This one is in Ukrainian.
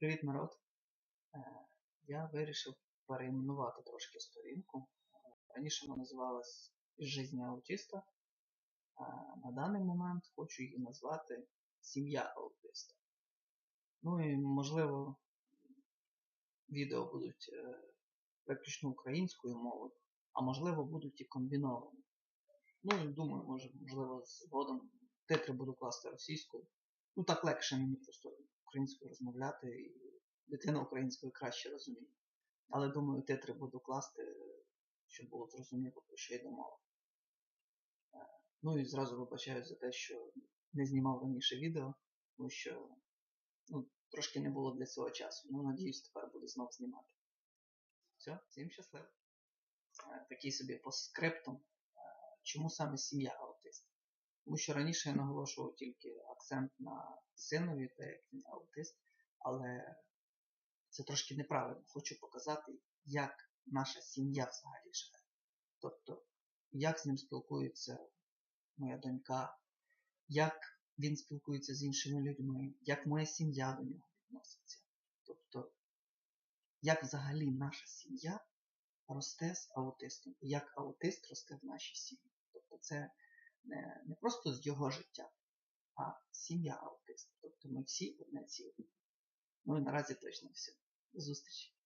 Привіт, народ! Е, Я вирішив перейменувати трошки сторінку. Раніше вона називалась Жизнь аутиста. А на даний момент хочу її назвати Сім'я аутиста. Ну і можливо відео будуть е, виключно українською мовою, а можливо будуть і комбіновані. Ну думаю, може, можливо, згодом титри буду класти російською. Ну так легше мені просто українською розмовляти і дитина українською краще розуміє. Але думаю, титри буду класти, щоб було зрозуміло, про що йде мова. Е, ну і зразу вибачаю за те, що не знімав раніше відео, тому що ну, трошки не було для цього часу. Ну, надіюсь, тепер буду знов знімати. Все, всім щасливо. Е, такий собі по скриптум. Е, чому саме сім'я? Тому що раніше я наголошував тільки акцент на синові, так як він аутист, але це трошки неправильно. Хочу показати, як наша сім'я взагалі живе. Тобто, як з ним спілкується моя донька, як він спілкується з іншими людьми, як моя сім'я до нього відноситься. Тобто, як взагалі наша сім'я росте з аутистом, і як аутист росте в нашій сім'ї. Тобто це не, не просто з його життя, а сім'я аутиста. Тобто ми всі одне ціле. Ну і наразі точно все. До зустрічі!